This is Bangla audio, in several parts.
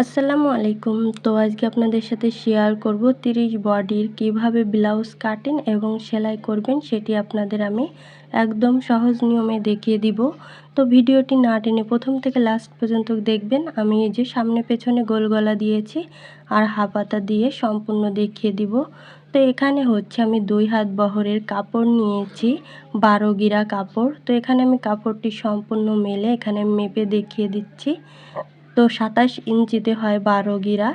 আসসালামু আলাইকুম। তো আজকে আপনাদের সাথে শেয়ার করব 30 বডির কীভাবে ব্লাউজ কাটিং এবং সেলাই করবেন সেটি আপনাদের আমি একদম সহজ নিয়মে দেখিয়ে দিব। তো ভিডিওটি না টেনে প্রথম থেকে লাস্ট পর্যন্ত দেখবেন। আমি এই যে সামনে পেছনে গোল গলা দিয়েছি আর হাপাতা দিয়ে সম্পূর্ণ দেখিয়ে দিব। তো এখানে হচ্ছে আমি দুই হাত বহরের কাপড় নিয়েছি, বারো গিরা কাপড়। তো এখানে আমি কাপড়টি সম্পূর্ণ মেলে এখানে মেপে দেখিয়ে দিচ্ছি। তো সাতাশ ইঞ্চিতে হয় বারো গিরা।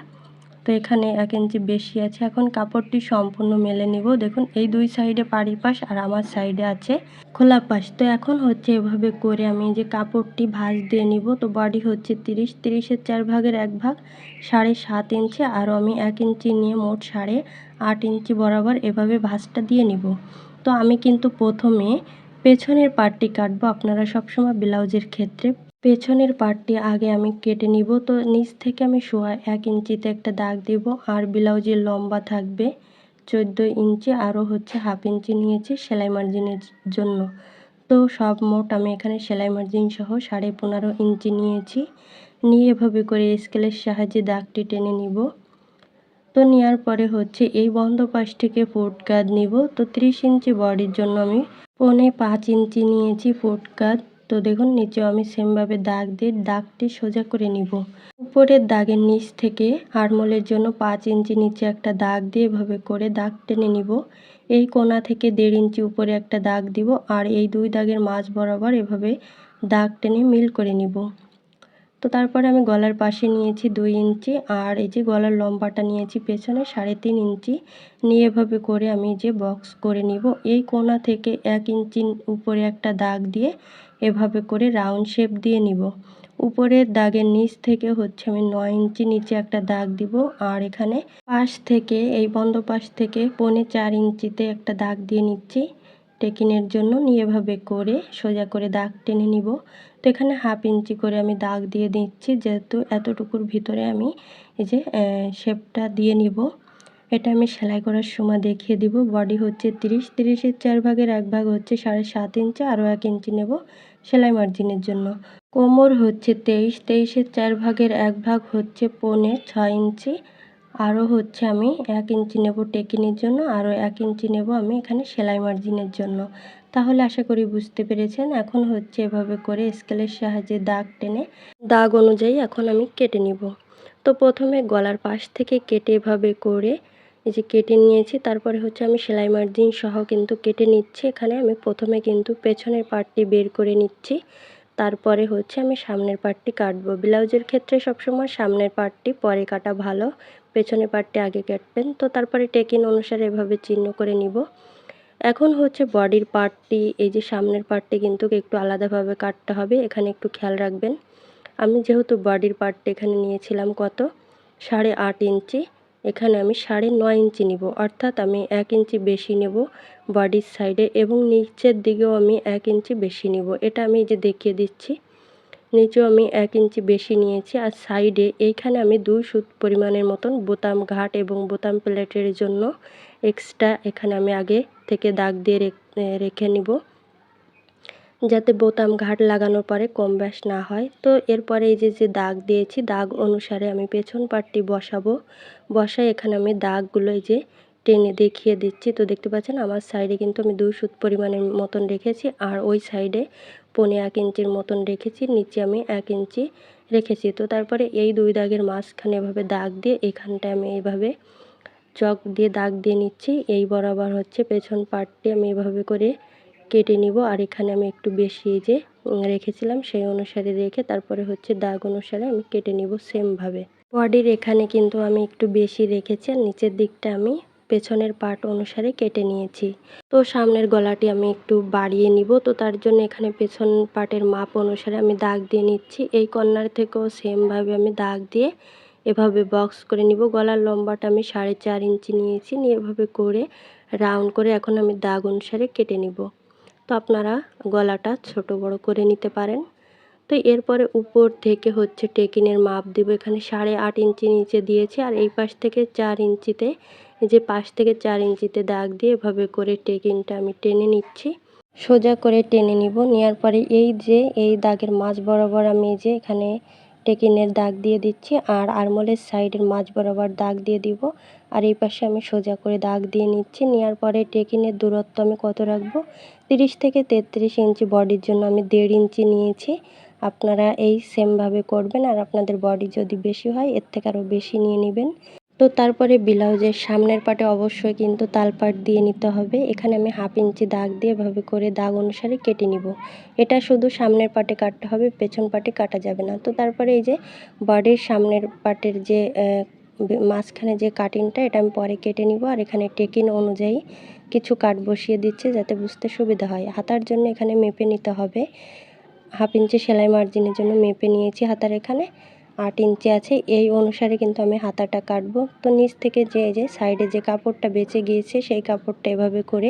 তো এখানে এক ইঞ্চি বেশি আছে। এখন কাপড়টি সম্পূর্ণ মেলে নিব। দেখুন, এই দুই সাইডে পাড়ি পাশ আর আমার সাইডে আছে খোলা পাশ। তো এখন হচ্ছে এভাবে করে আমি যে কাপড়টি ভাঁজ দিয়ে নিব। তো বডি হচ্ছে তিরিশ, তিরিশের চার ভাগের এক ভাগ, সাড়ে সাত ইঞ্চি। আরও আমি এক ইঞ্চি নিয়ে মোট সাড়ে আট ইঞ্চি বরাবর এভাবে ভাঁজটা দিয়ে নিব। তো আমি কিন্তু প্রথমে পেছনের পার্টটি কাটবো। আপনারা সবসময় ব্লাউজের ক্ষেত্রে পেছনের পার্টটি আগে আমি কেটে নিব। তো নিচ থেকে আমি সোয়া এক ইঞ্চিতে একটা দাগ দেব আর ব্লাউজের লম্বা থাকবে চোদ্দ ইঞ্চি আরও হচ্ছে হাফ ইঞ্চি নিয়েছি সেলাই মার্জিনের জন্য। তো সব মোট আমি এখানে সেলাই মার্জিন সহ সাড়ে পনেরো ইঞ্চি নিয়েছি। নিয়ে এভাবে করে স্কেলের সাহায্যে দাগটি টেনে নিব। তো নেওয়ার পরে হচ্ছে এই বন্ধ পাশ থেকে ফুট কাজ নিব। তো ত্রিশ ইঞ্চি বডির জন্য আমি পনে পাঁচ ইঞ্চি নিয়েছি ফুট কাজ তো দেখুন, নিচেও আমি সেমভাবে দাগ দিয়ে দাগটি সোজা করে নিব। উপরের দাগের নিচ থেকে আরমোলের জন্য পাঁচ ইঞ্চি নিচে একটা দাগ দিয়ে এভাবে করে দাগ টেনে নিব। এই কোনা থেকে দেড় ইঞ্চি উপরে একটা দাগ দিব আর এই দুই দাগের মাঝ বরাবর এভাবে দাগ টেনে মিল করে নিব। তো তারপরে আমি গলার পাশে নিয়েছি দুই ইঞ্চি আর এই যে গলার লম্বাটা নিয়েছি পেছনে সাড়ে তিন ইঞ্চি। নিয়ে এভাবে করে আমি যে বক্স করে নিব। এই কোনা থেকে এক ইঞ্চি উপরে একটা দাগ দিয়ে এভাবে করে রাউন্ড শেপ দিয়ে নিব। উপরের দাগের নিচ থেকে হচ্ছে আমি নয় ইঞ্চি নিচে একটা দাগ দিব আর এখানে পাশ থেকে, এই বন্ধ পাশ থেকে পনে চার ইঞ্চিতে একটা দাগ দিয়ে নিচ্ছি। টেকিনের জন্য নিয়ে এভাবে করে সোজা করে দাগ টেনে নিব। তো এখানে হাফ ইঞ্চি করে আমি দাগ দিয়ে দিচ্ছি যেহেতু এতটুকুর ভিতরে আমি এই যে শেপটা দিয়ে নিব। এটা আমি সেলাই করার সময় দেখিয়ে দিব। বডি হচ্ছে তিরিশ, তিরিশের চার ভাগের এক ভাগ হচ্ছে সাড়ে সাত ইঞ্চি, আরও এক ইঞ্চি নেব। সেলাই মার্জিনের জন্য। কোমর হচ্ছে তেইশ, তেইশের চার ভাগের এক ভাগ হচ্ছে পৌনে ছয় ইঞ্চি। আরও হচ্ছে আমি এক ইঞ্চি নেব টেকিনের জন্য, আরও এক ইঞ্চি নেব আমি এখানে সেলাই মার্জিনের জন্য। তাহলে আশা করি বুঝতে পেরেছেন, এখন হচ্ছে এভাবে করে স্কেলের সাহায্যে দাগ টেনে, দাগ অনুযায়ী এখন আমি কেটে নিব। তো প্রথমে গলার পাশ থেকে কেটে এভাবে করে এই যে কেটে নিয়েছি, তারপরে হচ্ছে আমি সেলাই মার্জিন সহ কিন্তু কেটে নিচ্ছি। এখানে আমি প্রথমে কিন্তু পেছনের পার্টটি বের করে নিচ্ছি। তারপরে হচ্ছে আমি সামনের পার্টটি কাটবো। ব্লাউজের ক্ষেত্রে সবসময় সামনের পার্টটি পরে কাটা ভালো, পেছনের পার্টটি আগে কাটবেন। তো তারপরে টেকিন অনুসারে এভাবে চিহ্ন করে নিব। এখন হচ্ছে বডির পার্টটি এই যে সামনের পার্টটি কিন্তু একটু আলাদাভাবে কাটতে হবে, এখানে একটু খেয়াল রাখবেন। আমি যেহেতু বডির পার্টটি এখানে নিয়েছিলাম কত? সাড়ে আট ইঞ্চি। এখানে আমি সাড়ে নয় ইঞ্চি নিব, অর্থাৎ আমি এক ইঞ্চি বেশি নেব বডির সাইডে এবং নিচের দিকেও আমি এক ইঞ্চি বেশি নিব। এটা আমি যে দেখিয়ে দিচ্ছি, নিচেও আমি এক ইঞ্চি বেশি নিয়েছি আর সাইডে এইখানে আমি দুই সুত পরিমাণের মতন বোতাম ঘাট এবং বোতাম প্লেটের জন্য এক্সট্রা এখানে আমি আগে থেকে দাগ দিয়ে রেখে নিব। যাতে বোতাম ঘাট লাগানোর পরে কম ব্যাস না হয়। তো এরপরে এই যে যে দাগ দিয়েছি, দাগ অনুসারে আমি পেছন পাটটি বসাবো। বসায় এখানে আমি দাগগুলো এই যে টেনে দেখিয়ে দিচ্ছি। তো দেখতে পাচ্ছেন, আমার সাইডে কিন্তু আমি দুই সুত পরিমাণের মতন রেখেছি আর ওই সাইডে পনে এক ইঞ্চির মতন রেখেছি, নিচে আমি এক ইঞ্চি রেখেছি। তো তারপরে এই দুই দাগের মাঝখানে এভাবে দাগ দিয়ে এখানটায় আমি এইভাবে চক দিয়ে দাগ দিয়ে নিচ্ছি। এই বরাবর হচ্ছে পেছন পাটটি আমি এভাবে করে কেটে নিব। আর এখানে আমি একটু বেশি যে রেখেছিলাম, সেই অনুসারে রেখে তারপরে হচ্ছে দাগ অনুসারে আমি কেটে নিব সেমভাবে বডির এখানে কিন্তু আমি একটু বেশি রেখেছি আর নিচের দিকটা আমি পেছনের পার্ট অনুসারে কেটে নিয়েছি। তো সামনের গলাটি আমি একটু বাড়িয়ে নিব। তো তার জন্য এখানে পেছন পার্টের মাপ অনুসারে আমি দাগ দিয়ে নিচ্ছি। এই কর্নার থেকেও সেমভাবে আমি দাগ দিয়ে এভাবে বক্স করে নিব। গলার লম্বাটা আমি সাড়ে চার ইঞ্চি নিয়েছি। নিয়ে এভাবে করে রাউন্ড করে এখন আমি দাগ অনুসারে কেটে নিব। তো আপনারা গলাটা ছোট বড় করে নিতে পারেন। তো এরপরে উপর থেকে হচ্ছে টেকিনের মাপ দেবো। এখানে সাড়ে আট ইঞ্চি নিচে দিয়েছি আর এই পাশ থেকে চার ইঞ্চিতে যে পাশ থেকে চার ইঞ্চিতে দাগ দিয়ে এভাবে করে টেকিনটা আমি টেনে নিচ্ছি। সোজা করে টেনে নিব। নেওয়ার পরে এই যে, এই দাগের মাছ বরাবর আমি যে এখানে টেকিনের দাগ দিয়ে দিচ্ছি আর আরমোলের সাইডের মাঝ বরাবর দাগ দিয়ে দিব। আর এই পাশে আমি সোজা করে দাগ দিয়ে নিচ্ছি। নেওয়ার পরে টেকিনের দূরত্ব আমি কত রাখব? তিরিশ থেকে তেত্রিশ ইঞ্চি বডির জন্য আমি দেড় ইঞ্চি নিয়েছি। আপনারা এই সেমভাবে করবেন। আর আপনাদের বডি যদি বেশি হয়, এর থেকে আরও বেশি নিয়ে নেবেন। তো তারপরে ব্লাউজের সামনের পাটে অবশ্যই কিন্তু তালপাট দিয়ে নিতে হবে। এখানে আমি হাফ ইঞ্চি দাগ দিয়ে এভাবে করে দাগ অনুসারে কেটে নিব। এটা শুধু সামনের পাটে কাটতে হবে, পেছন পাটে কাটা যাবে না। তো তারপরে এই যে বডির সামনের পাটের যে মাঝখানে যে কাটিংটা এটা আমি পরে কেটে নিব। আর এখানে টেকিন অনুযায়ী কিছু কাট বসিয়ে দিচ্ছে যাতে বুঝতে সুবিধা হয়। হাতার জন্য এখানে মেপে নিতে হবে। হাফ ইঞ্চি সেলাই মার্জিনের জন্য মেপে নিয়েছি হাতার এখানে। আট ইঞ্চি আছে, এই অনুসারে কিন্তু আমি হাতাটা কাটবো। তো নিচ থেকে যে যে সাইডে যে কাপড়টা বেঁচে গিয়েছে, সেই কাপড়টা এভাবে করে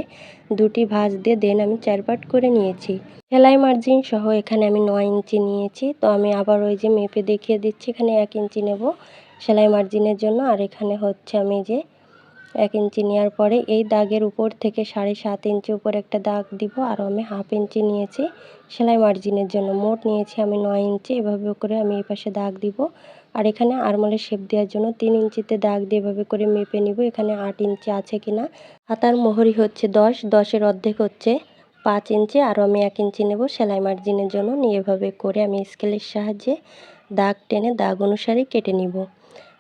দুটি ভাঁজ দিয়ে দেন আমি চারপাট করে নিয়েছি। সেলাই মার্জিন সহ এখানে আমি নয় ইঞ্চি নিয়েছি। তো আমি আবার ওই যে মেপে দেখিয়ে দিচ্ছি, এখানে এক ইঞ্চি নেব সেলাই মার্জিনের জন্য। আর এখানে হচ্ছে আমি যে এক ইঞ্চি নেওয়ার পরে এই দাগের উপর থেকে সাড়ে সাত ইঞ্চি উপর একটা দাগ দিব। আর আমি হাফ ইঞ্চি নিয়েছি। সেলাই মার্জিনের জন্য মোট নিয়েছি আমি নয় ইঞ্চি। এভাবে করে আমি এই পাশে দাগ দিব। আর এখানে আরমোলের শেপ দেওয়ার জন্য তিন ইঞ্চিতে দাগ দিয়ে এভাবে করে মেপে নিব এখানে আট ইঞ্চি আছে কিনা। হাতার মোহরি হচ্ছে দশ, দশের অর্ধেক হচ্ছে পাঁচ ইঞ্চি। আরও আমি এক ইঞ্চি নেব সেলাই মার্জিনের জন্য। নিয়ে এভাবে করে আমি স্কেলের সাহায্যে দাগ টেনে দাগ অনুসারে কেটে নিব।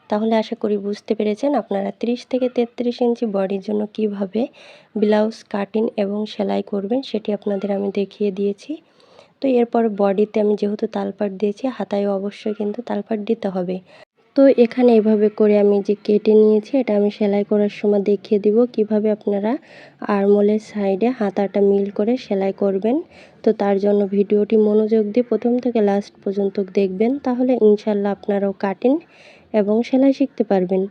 তাহলে আশা করি বুঝতে পেরেছেন আপনারা 30 থেকে তেত্রিশ ইঞ্চি বডির জন্য কীভাবে ব্লাউজ কাটিং এবং সেলাই করবেন সেটি আপনাদের আমি দেখিয়ে দিয়েছি। তো এরপর বডিতে আমি যেহেতু তালপাট দিয়েছি হাতায় অবশ্যই কিন্তু তালপাট দিতে হবে। তো এখানে এভাবে করে আমি যে কেটে নিয়েছি, এটা আমি সেলাই করার সময় দেখিয়ে দিব কীভাবে আপনারা আরমোলের সাইডে হাতাটা মিল করে সেলাই করবেন। তো তার জন্য ভিডিওটি মনোযোগ দিয়ে প্রথম থেকে লাস্ট পর্যন্ত দেখবেন, তাহলে ইনশাল্লাহ আপনারাও কাটিং এবং সেলাই শিখতে পারবেন।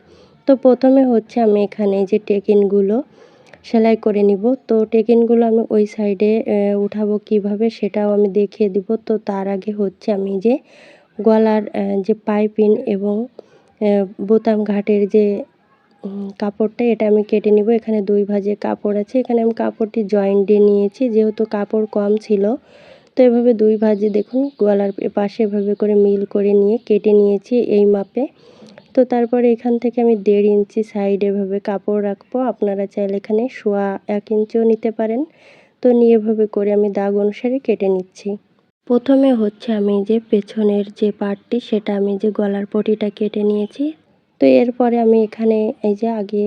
তো প্রথমে হচ্ছে আমি এখানে যে টেকিনগুলো সেলাই করে নিব। তো টেকিনগুলো আমি ওই সাইডে উঠাবো কীভাবে সেটাও আমি দেখিয়ে দিব। তো তার আগে হচ্ছে আমি যে গলার যে পাইপিং এবং বোতাম ঘাটের যে কাপড়টা এটা আমি কেটে নিব। এখানে দুই ভাজে কাপড় আছে। এখানে আমি কাপড়টি জয়েন্ট দিয়ে নিয়েছি। যেহেতু কাপড় কম ছিল তো এভাবে দুই ভাজে দেখুন, গলার পাশে এভাবে করে মিল করে নিয়ে কেটে নিয়েছি এই মাপে। তো তারপরে এখান থেকে আমি দেড় ইঞ্চি সাইড এভাবে কাপড় রাখব। আপনারা চাইলে এখানে শোয়া এক ইঞ্চিও নিতে পারেন। তো নিয়ে এভাবে করে আমি দাগ অনুসারে কেটে নিচ্ছি। প্রথমে হচ্ছে আমি যে পেছনের যে পার্টটি সেটা আমি যে গলার পটিটা কেটে নিয়েছি। তো এরপরে আমি এখানে এই যে আগে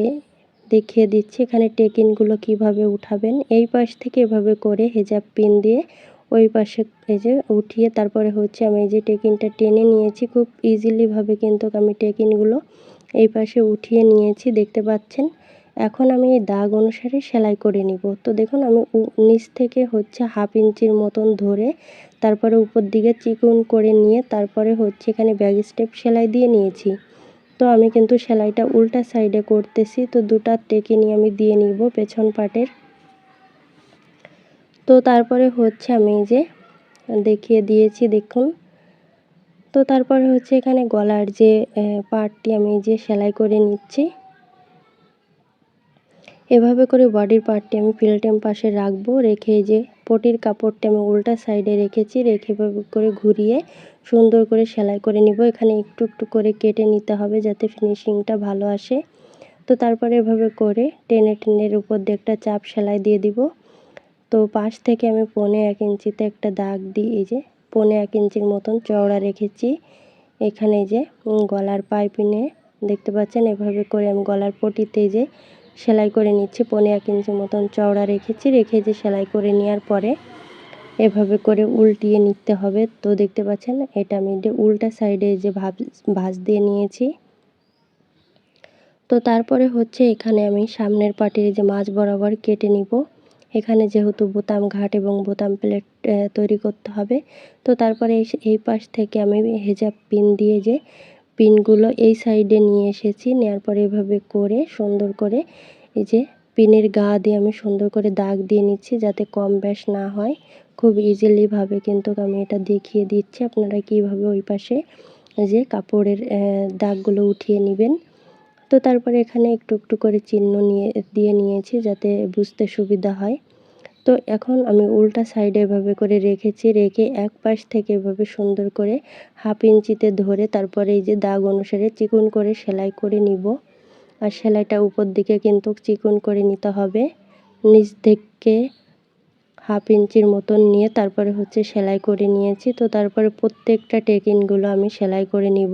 দেখিয়ে দিচ্ছি এখানে টেকিনগুলো কীভাবে উঠাবেন। এই পাশ থেকে এভাবে করে হেজাব পিন দিয়ে ওই পাশে এই যে উঠিয়ে তারপরে হচ্ছে আমি এই যে টেকিনটা টেনে নিয়েছি। খুব ইজিলিভাবে কিন্তু আমি টেকিনগুলো এই পাশে উঠিয়ে নিয়েছি, দেখতে পাচ্ছেন? এখন আমি এই দাগ অনুসারে সেলাই করে নিব। তো দেখুন, আমি নিচ থেকে হচ্ছে হাফ ইঞ্চির মতন ধরে তারপরে উপর দিকে চিকুন করে নিয়ে তারপরে হচ্ছে এখানে ব্যাগ স্টেপ সেলাই দিয়ে নিয়েছি। তো আমি কিন্তু সেলাইটা উল্টা সাইডে করতেছি। তো দুটা টেকিনি আমি দিয়ে নিব পেছন পাটের। তো তারপরে হচ্ছে আমি এই যে দেখিয়ে দিয়েছি, দেখুন। তো তারপরে হচ্ছে এখানে গলার যে পার্টটি আমি যে সেলাই করে নিচ্ছি। এভাবে করে বডির পার্টটি আমি ফিল্টেম পাশে রাখব, রেখে যে পটির কাপড়টি আমি উল্টা সাইডে রেখেছি, রেখে করে ঘুরিয়ে সুন্দর করে সেলাই করে নিব। এখানে একটু একটু করে কেটে নিতে হবে যাতে ফিনিশিংটা ভালো আসে। তো তারপরে এভাবে করে টেনে টেনের উপর দিয়ে একটা চাপ সেলাই দিয়ে দিব। তো পাশ থেকে আমি পনে এক ইঞ্চিতে একটা দাগ দিই এই যে পনে এক ইঞ্চির মতন চওড়া রেখেছি। এখানে যে গলার পাইপিনে দেখতে পাচ্ছেন, এভাবে করে আমি গলার পটিতে যে সেলাই করে নিচ্ছি। পনে এক ইঞ্চি মতন চওড়া রেখেছি, রেখে যে সেলাই করে নেওয়ার পরে এভাবে করে উল্টিয়ে নিতে হবে। তো দেখতে পাচ্ছেন, এটা আমি যে উল্টা সাইডে যে ভাব ভাঁজ দিয়ে নিয়েছি। তো তারপরে হচ্ছে এখানে আমি সামনের পাটির যে মাছ বরাবর কেটে নিব। এখানে যেহেতু বোতাম ঘাট এবং বোতাম প্লেট তৈরি করতে হবে। তো তারপরে এই পাশ থেকে আমি হেজাব পিন দিয়ে যে পিনগুলো এই সাইডে নিয়ে এসেছি নেওয়ার পরে এভাবে করে সুন্দর করে এই যে পিনের গা দিয়ে আমি সুন্দর করে দাগ দিয়ে নিচ্ছি যাতে কম ব্যাস না হয়। খুব ইজিলিভাবে কিন্তু আমি এটা দেখিয়ে দিচ্ছি। আপনারা কীভাবে ওই পাশে যে কাপড়ের দাগগুলো উঠিয়ে নেবেন। তো তারপরে এখানে একটু একটু করে চিহ্ন নিয়ে, দিয়ে নিয়েছি যাতে বুঝতে সুবিধা হয়। তো এখন আমি উল্টা সাইডে এভাবে করে রেখেছি, রেখে এক পাশ থেকে এভাবে সুন্দর করে হাফ ইঞ্চিতে ধরে তারপরে এই যে দাগ অনুসারে চিকন করে সেলাই করে নিব। আর সেলাইটা উপর দিকে কিন্তু চিকন করে নিতে হবে। নিচ থেকে হাফ ইঞ্চির মতন নিয়ে তারপরে হচ্ছে সেলাই করে নিয়েছি। তো তারপরে প্রত্যেকটা টেকিনগুলো আমি সেলাই করে নিব।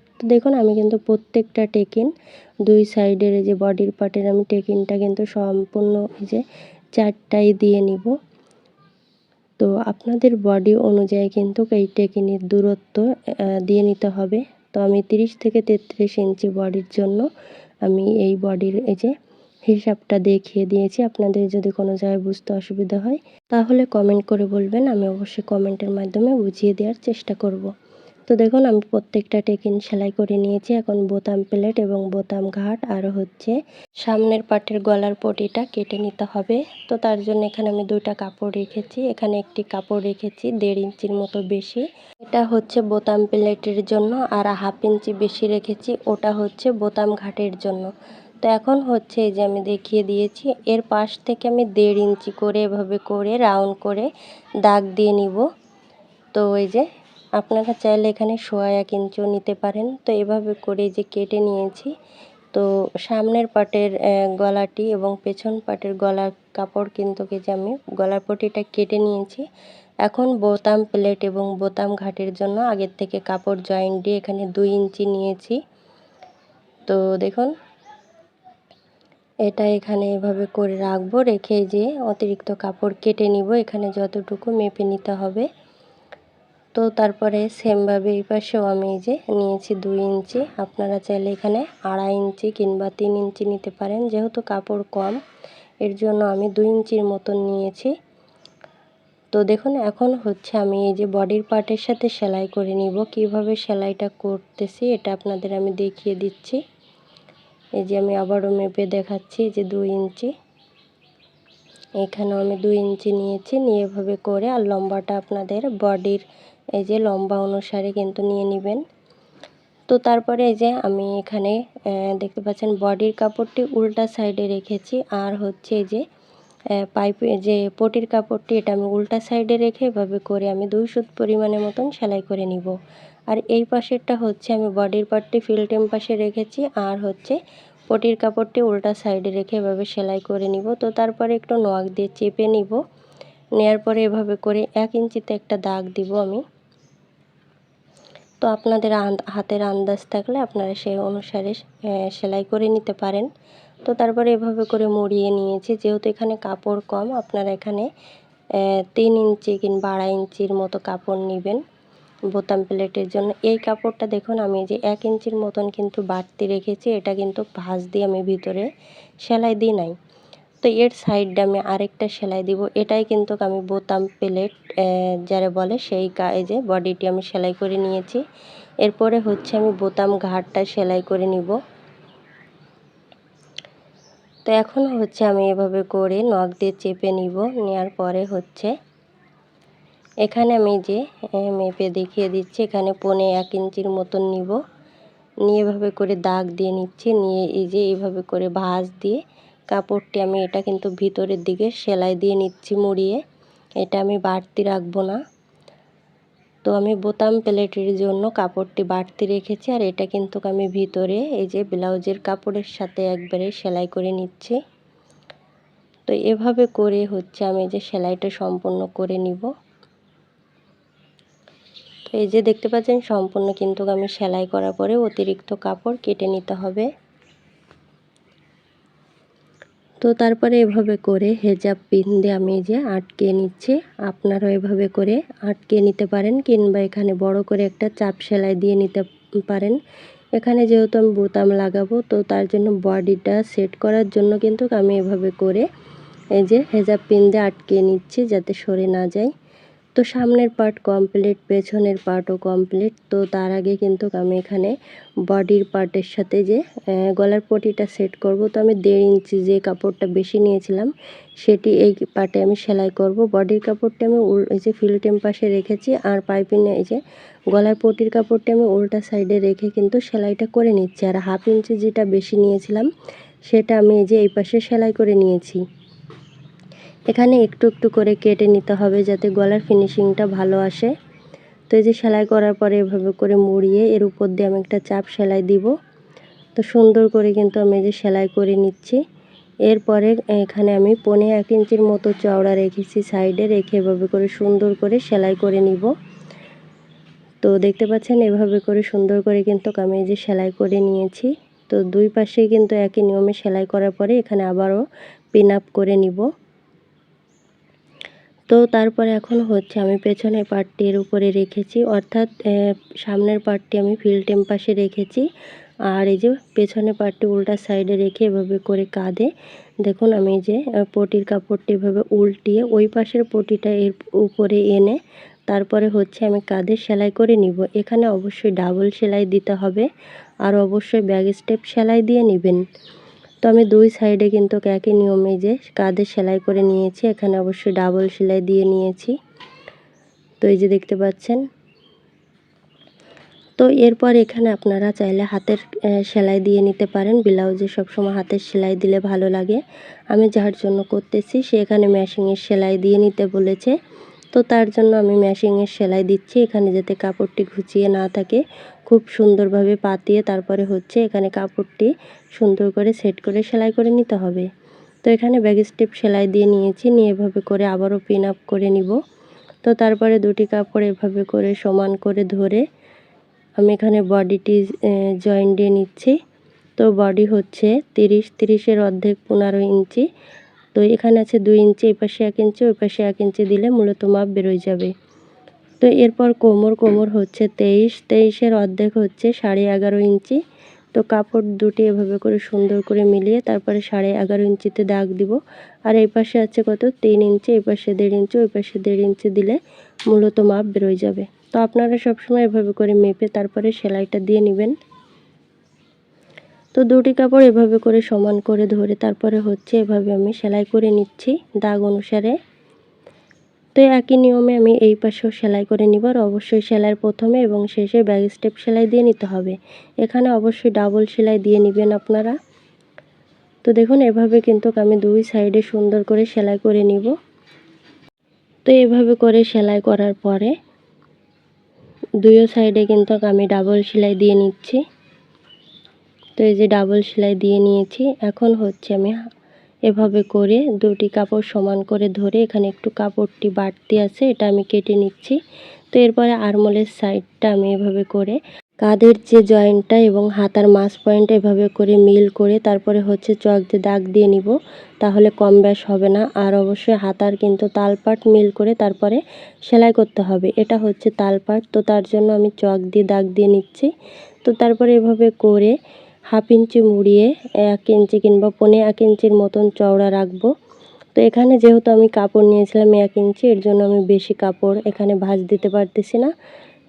তো দেখুন, আমি কিন্তু প্রত্যেকটা টেকিন, দুই সাইডের যে বডির পার্টের আমি টেকিনটা কিন্তু সম্পূর্ণ এই যে চারটাই দিয়ে নিব। তো আপনাদের বডি অনুযায়ী কিন্তু এই টেকিনের দূরত্ব দিয়ে নিতে হবে। তো আমি 30 থেকে তেত্রিশ ইঞ্চি বডির জন্য আমি এই বডির এই যে হিসাবটা দেখিয়ে দিয়েছি। আপনাদের যদি কোনো জায়গায় বুঝতে অসুবিধা হয়, তাহলে কমেন্ট করে বলবেন, আমি অবশ্যই কমেন্টের মাধ্যমে বুঝিয়ে দেওয়ার চেষ্টা করব। তো দেখুন, আমি প্রত্যেকটা টেকিন সেলাই করে নিয়েছি। এখন বোতাম প্লেট এবং বোতাম ঘাট আর হচ্ছে সামনের পাটের গলার পটিটা কেটে নিতে হবে। তো তার জন্য এখানে আমি দুইটা কাপড় রেখেছি। এখানে একটি কাপড় রেখেছি দেড় ইঞ্চির মতো বেশি। এটা হচ্ছে বোতাম প্লেটের জন্য আর হাফ ইঞ্চি বেশি রেখেছি। ওটা হচ্ছে বোতাম ঘাটের জন্য। তো এখন হচ্ছে এই যে আমি দেখিয়ে দিয়েছি, এর পাশ থেকে আমি দেড় ইঞ্চি করে এভাবে করে রাউন্ড করে দাগ দিয়ে নিব। তো এই যে আপনারা চাইলে এখানে সোয়া এক নিতে পারেন। তো এভাবে করে যে কেটে নিয়েছি, তো সামনের পাটের গলাটি এবং পেছন পাটের গলার কাপড় কিন্তু যে আমি গলার পটিটা কেটে নিয়েছি। এখন বোতাম প্লেট এবং বোতাম ঘাটের জন্য আগের থেকে কাপড় জয়েন্ট দিয়ে এখানে দুই ইঞ্চি নিয়েছি। তো দেখুন, এটা এখানে এভাবে করে রাখব, রেখে যে অতিরিক্ত কাপড় কেটে নিব। এখানে যতটুকু মেপে নিতে হবে। তো তারপরে সেমভাবে এই পাশেও আমি এই যে নিয়েছি দুই ইঞ্চি। আপনারা চাইলে এখানে আড়াই ইঞ্চি কিংবা তিন ইঞ্চি নিতে পারেন, যেহেতু কাপড় কম। এর জন্য আমি দুই ইঞ্চির মতন নিয়েছি। তো দেখুন, এখন হচ্ছে আমি এই যে বডির পার্টের সাথে সেলাই করে নিব। কীভাবে সেলাইটা করতেছি এটা আপনাদের আমি দেখিয়ে দিচ্ছি। এই যে আমি আবারও মেপে দেখাচ্ছি যে দুই ইঞ্চি। এখানেও আমি দুই ইঞ্চি নিয়েছি, নিয়ে এভাবে করে। আর লম্বাটা আপনাদের বডির এই যে লম্বা অনুসারে কিন্তু নিয়ে নেবেন। তো তারপরে এই যে আমি এখানে দেখতে পাচ্ছেন বডির কাপড়টি উল্টা সাইডে রেখেছি। আর হচ্ছে যে পাইপে যে পটির কাপড়টি এটা আমি উল্টা সাইডে রেখে এভাবে করে আমি দুই সুত পরিমাণের মতন সেলাই করে নিব। আর এই পাশেরটা হচ্ছে আমি বডির পার্টটি ফিল্টেম পাশে রেখেছি। আর হচ্ছে পটির কাপড়টি উল্টা সাইডে রেখে এভাবে সেলাই করে নিব। তো তারপরে একটু নোয়াক দিয়ে চেপে নিব। নেয়ার পরে এভাবে করে এক ইঞ্চিতে একটা দাগ দিব আমি। তো আপনাদের হাতের আন্দাজ থাকলে আপনারা সেই অনুসারে সেলাই করে নিতে পারেন। তো তারপরে এভাবে করে মুড়িয়ে নিয়েছি। যেহেতু এখানে কাপড় কম, আপনারা এখানে তিন ইঞ্চি কিংবা আড়াই ইঞ্চির মতো কাপড় নেবেন বোতাম প্লেটের জন্য। এই কাপড়টা দেখুন, আমি যে এক ইঞ্চির মতন কিন্তু বাড়তি রেখেছি, এটা কিন্তু ভাঁজ দিয়ে আমি ভিতরে সেলাই দিই নাই। তো এর সাইডটা আমি আরেকটা সেলাই দিব। এটাই কিন্তু আমি বোতাম প্লেট যারা বলে সেই যে বডিটি আমি সেলাই করে নিয়েছি। এরপরে হচ্ছে আমি বোতাম ঘাটটা সেলাই করে নিব। তো এখন হচ্ছে আমি এভাবে করে নখ দিয়ে চেপে নিব। নেওয়ার পরে হচ্ছে এখানে আমি যে মেপে দেখিয়ে দিচ্ছি, এখানে পনে এক ইঞ্চির মতন নিব। নিয়ে এভাবে করে দাগ দিয়ে নিচ্ছি। নিয়ে এই যে এইভাবে করে ভাঁজ দিয়ে কাপড়টি আমি এটা কিন্তু ভিতরের দিকে সেলাই দিয়ে নিচ্ছি মুড়িয়ে। এটা আমি বাড়তি রাখব না। তো আমি বোতাম প্লেটের জন্য কাপড়টি বাড়তি রেখেছি আর এটা কিন্তু আমি ভিতরে এই যে ব্লাউজের কাপড়ের সাথে একবারে সেলাই করে নিচ্ছি। তো এভাবে করে হচ্ছে আমি যে সেলাইটা সম্পূর্ণ করে নিব। তো এই যে দেখতে পাচ্ছেন সম্পূর্ণ কিন্তু আমি সেলাই করার পরে অতিরিক্ত কাপড় কেটে নিতে হবে। তো তারপরে এভাবে করে হেজাব পিন দিয়ে আমি যে আটকে নিচ্ছি, আপনারাও এভাবে করে আটকে নিতে পারেন কিংবা এখানে বড় করে একটা চাপ সেলাই দিয়ে নিতে পারেন। এখানে যেহেতু আমি বোতাম লাগাবো, তো তার জন্য বডিটা সেট করার জন্য কিন্তু আমি এভাবে করে এই যে হেজাব পিন দিয়ে আটকে নিচ্ছি যাতে সরে না যায়। তো সামনের পার্ট কমপ্লিট পেছনের পার্টও কমপ্লিট তো তার আগে কিন্তু আমি এখানে বডির পার্টের সাথে যে গলার পটিটা সেট করব, তো আমি দেড় ইঞ্চি যে কাপড়টা বেশি নিয়েছিলাম, সেটি এই পার্টে আমি সেলাই করব। বডির কাপড়টা আমি উল, এই যে ফিল্টেম পাশে রেখেছি, আর পাইপিনে এই যে গলার পটির কাপড়টা আমি উল্টা সাইডে রেখে কিন্তু সেলাইটা করে নিচ্ছি। আর হাফ ইঞ্চি যেটা বেশি নিয়েছিলাম, সেটা আমি এই যে এই পাশে সেলাই করে নিয়েছি। এখানে একটু একটু করে কেটে নিতে হবে যাতে গলার ফিনিশিংটা ভালো আসে। তো এই যে সেলাই করার পরে এভাবে করে মুড়িয়ে এর উপর দিয়ে আমি একটা চাপ সেলাই দিব। তো সুন্দর করে কিন্তু আমি এই যে সেলাই করে নিচ্ছি। এরপরে এখানে আমি পনে এক ইঞ্চির মতো চওড়া রেখেছি সাইডে রেখে এভাবে করে সুন্দর করে সেলাই করে নিব। তো দেখতে পাচ্ছেন এভাবে করে সুন্দর করে কিন্তু আমি এই যে সেলাই করে নিয়েছি। তো দুই পাশেই কিন্তু একই নিয়মে সেলাই করার পরে এখানে আবারও পিন আপ করে নিব। তো তারপরে এখন হচ্ছে আমি পেছনের পার্টটি এর উপরে রেখেছি। অর্থাৎ সামনের পার্টটি আমি ফিল্টেম টেম্পাসে রেখেছি। আর এই যে পেছনের পার্টটি উল্টা সাইডে রেখে এভাবে করে কাঁধে, দেখুন আমি যে পটির কাপড়টি এভাবে উল্টিয়ে ওই পাশের পটিটা এর উপরে এনে তারপরে হচ্ছে আমি কাঁধে সেলাই করে নিব। এখানে অবশ্যই ডাবল সেলাই দিতে হবে। আর অবশ্যই ব্যাগ স্টেপ সেলাই দিয়ে নেবেন। তো আমি দুই সাইডে কিন্তু একই নিয়মে যে কাঁধে সেলাই করে নিয়েছি, এখানে অবশ্যই ডাবল সেলাই দিয়ে নিয়েছি। তো এই যে দেখতে পাচ্ছেন। তো এরপর এখানে আপনারা চাইলে হাতের সেলাই দিয়ে নিতে পারেন, ব্লাউজে সবসময় হাতের সেলাই দিলে ভালো লাগে। আমি যার জন্য করতেছি, সে এখানে মেশিনের সেলাই দিয়ে নিতে বলেছে। তো তার জন্য আমি মেশিনের সেলাই দিচ্ছি, এখানে যাতে কাপড়টি ঘুচিয়ে না থাকে। খুব সুন্দরভাবে পাতিয়ে তারপরে হচ্ছে এখানে কাপড়টি সুন্দর করে সেট করে সেলাই করে নিতে হবে। তো এখানে ব্যাগ স্টেপ সেলাই দিয়ে নিয়েছি, নিয়ে এভাবে করে আবারও পিন আপ করে নিব। তো তারপরে দুটি কাপড় এভাবে করে সমান করে ধরে আমি এখানে বডিটি জয়েন দিয়ে নিচ্ছি। তো বডি হচ্ছে তিরিশ, তিরিশের অর্ধেক পনেরো ইঞ্চি। তো এখানে আছে দুই ইঞ্চি এই পাশে এক ইঞ্চি ওই পাশে এক ইঞ্চি দিলে মূলত মাপ বেরোয় যাবে। তো এরপর কোমর কোমর হচ্ছে তেইশ। তেইশের অর্ধেক হচ্ছে সাড়ে এগারো ইঞ্চি। তো কাপড় দুটি এভাবে করে সুন্দর করে মিলিয়ে তারপরে সাড়ে এগারো ইঞ্চিতে দাগ দিব। আর এই পাশে আছে কত? তিন ইঞ্চি, এই পাশে দেড় ইঞ্চি, ওই পাশে দেড় ইঞ্চি দিলে মূলত মাপ বেরোয় যাবে। তো আপনারা সবসময় এভাবে করে মেপে তারপরে সেলাইটা দিয়ে নেবেন। তো দুটি কাপড় এভাবে করে সমান করে ধরে তারপরে হচ্ছে এভাবে আমি সেলাই করে নিচ্ছি। দাগ অনুসারে তো একই নিয়মে আমি এই পাশেও সেলাই করে নিব আর অবশ্যই সেলাইয়ের প্রথমে এবং শেষে ব্যাক স্টেপ সেলাই দিয়ে নিতে হবে। এখানে অবশ্যই ডাবল সেলাই দিয়ে নেবেন আপনারা। তো দেখুন, এভাবে কিন্তু আমি দুই সাইডে সুন্দর করে সেলাই করে নিব। তো এভাবে করে সেলাই করার পরে দুইও সাইডে কিন্তু আমি ডাবল সেলাই দিয়ে নিচ্ছি। তো এই যে ডাবল সেলাই দিয়ে নিয়েছি। এখন হচ্ছে আমি এভাবে করে দুটি কাপড় সমান করে ধরে এখানে একটু কাপড়টি বাড়তি আছে, এটা আমি কেটে নিচ্ছি। তো এরপরে আরমোলের সাইডটা আমি এভাবে করে কাঁধের যে জয়েন্টটা এবং হাতার মাস পয়েন্ট এভাবে করে মিল করে তারপরে হচ্ছে চক দিয়ে দাগ দিয়ে নিব, তাহলে কম ব্যাস হবে না। আর অবশ্যই হাতার কিন্তু তালপাট মিল করে তারপরে সেলাই করতে হবে, এটা হচ্ছে তালপাট তো তার জন্য আমি চক দিয়ে দাগ দিয়ে নিচ্ছি। তো তারপরে এভাবে করে হাফ ইঞ্চি মুড়িয়ে এক ইঞ্চি কিংবা পনে এক ইঞ্চির মতন চওড়া রাখব। তো এখানে যেহেতু আমি কাপড় নিয়েছিলাম এক ইঞ্চি, এর জন্য আমি বেশি কাপড় এখানে ভাঁজ দিতে পারতেছি না।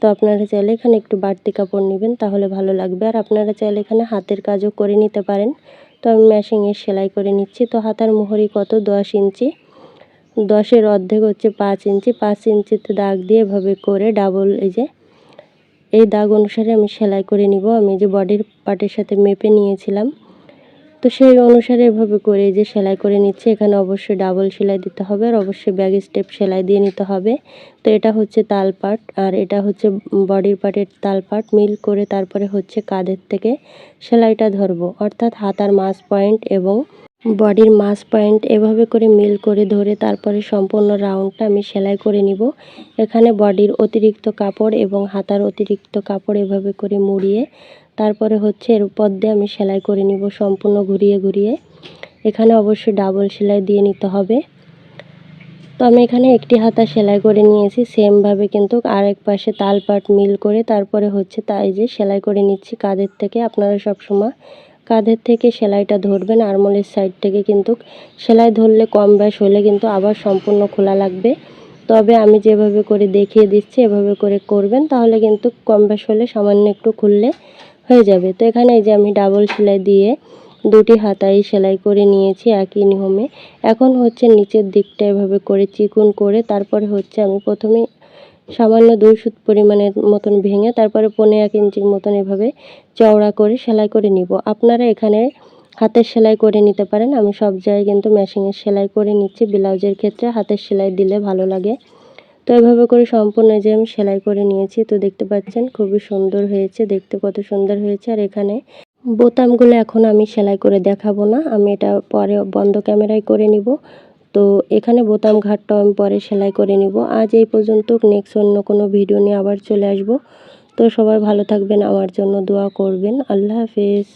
তো আপনারা চাইলে এখানে একটু বাড়তি কাপড় নেবেন, তাহলে ভালো লাগবে। আর আপনারা চাইলে এখানে হাতের কাজও করে নিতে পারেন। তো আমি ম্যাশিংয়ের সেলাই করে নিচ্ছি। তো হাতার মোহরি কত? দশ ইঞ্চি। দশের অর্ধেক হচ্ছে পাঁচ ইঞ্চি। পাঁচ ইঞ্চিতে দাগ দিয়ে এভাবে করে ডাবল এই যে এই দাগ অনুসারে আমি সেলাই করে নিব। আমি যে বডির পার্টের সাথে মেপে নিয়েছিলাম। তো সেই অনুসারে এভাবে করে যে সেলাই করে নিচ্ছে। এখানে অবশ্যই ডাবল সেলাই দিতে হবে আর অবশ্যই ব্যাগ স্টেপ সেলাই দিয়ে নিতে হবে। তো এটা হচ্ছে তাল পাট আর এটা হচ্ছে বডির পার্টের তাল পাট। মিল করে তারপরে হচ্ছে কাঁধের থেকে সেলাইটা ধরবো। অর্থাৎ হাতার মাস পয়েন্ট এবং বডির মাস পয়েন্ট এভাবে করে মিল করে ধরে তারপরে সম্পূর্ণ রাউন্ডটা আমি সেলাই করে নিব। এখানে বডির অতিরিক্ত কাপড় এবং হাতার অতিরিক্ত কাপড় এভাবে করে মুড়িয়ে তারপরে হচ্ছে এর উপর দিয়ে আমি সেলাই করে নিব সম্পূর্ণ ঘুরিয়ে ঘুরিয়ে। এখানে অবশ্যই ডাবল সেলাই দিয়ে নিতে হবে। তো আমি এখানে একটি হাতা সেলাই করে নিয়েছি সেমভাবে কিন্তু আরেক পাশে তাল পাট মিল করে তারপরে হচ্ছে তাই যে সেলাই করে নিচ্ছি কাঁধের থেকে। আপনারা সব সময় কাঁধের থেকে সেলাইটা ধরবেন, আরমোলের সাইড থেকে কিন্তু সেলাই ধরলে কম ব্যাস হলে কিন্তু আবার সম্পূর্ণ খোলা লাগবে। তবে আমি যেভাবে করে দেখিয়ে দিচ্ছি, এভাবে করে করবেন, তাহলে কিন্তু কম ব্যাস হলে সামান্য একটু খুললে হয়ে যাবে। তো এখানে এই যে আমি ডাবল সেলাই দিয়ে দুটি হাতাই সেলাই করে নিয়েছি একই নিয়মে। এখন হচ্ছে নিচের দিকটা এভাবে করে চিকুন করে, তারপরে হচ্ছে আমি প্রথমে সামান্য দুই সুত পরিমাণের মতন ভেঙে তারপরে পনেরো এক ইঞ্চির মতন এভাবে চওড়া করে সেলাই করে নিব। আপনারা এখানে হাতের সেলাই করে নিতে পারেন। আমি সব জায়গায় কিন্তু মেশিনের সেলাই করে নিচ্ছি। ব্লাউজের ক্ষেত্রে হাতের সেলাই দিলে ভালো লাগে। তো এভাবে করে সম্পূর্ণ যে আমি সেলাই করে নিয়েছি, তো দেখতে পাচ্ছেন খুবই সুন্দর হয়েছে। দেখতে কত সুন্দর হয়েছে। আর এখানে বোতামগুলো এখন আমি সেলাই করে দেখাবো না। আমি এটা পরে বন্ধ ক্যামেরায় করে নিব। তো এখানে বোতাম ঘাটটাও আমি পরে সেলাই করে নিব। আজ এই পর্যন্ত নেক্সট অন্য কোনো ভিডিও নিয়ে আবার চলে আসব। তো সবাই ভালো থাকবেন, আমার জন্য দোয়া করবেন। আল্লাহ হাফেজ।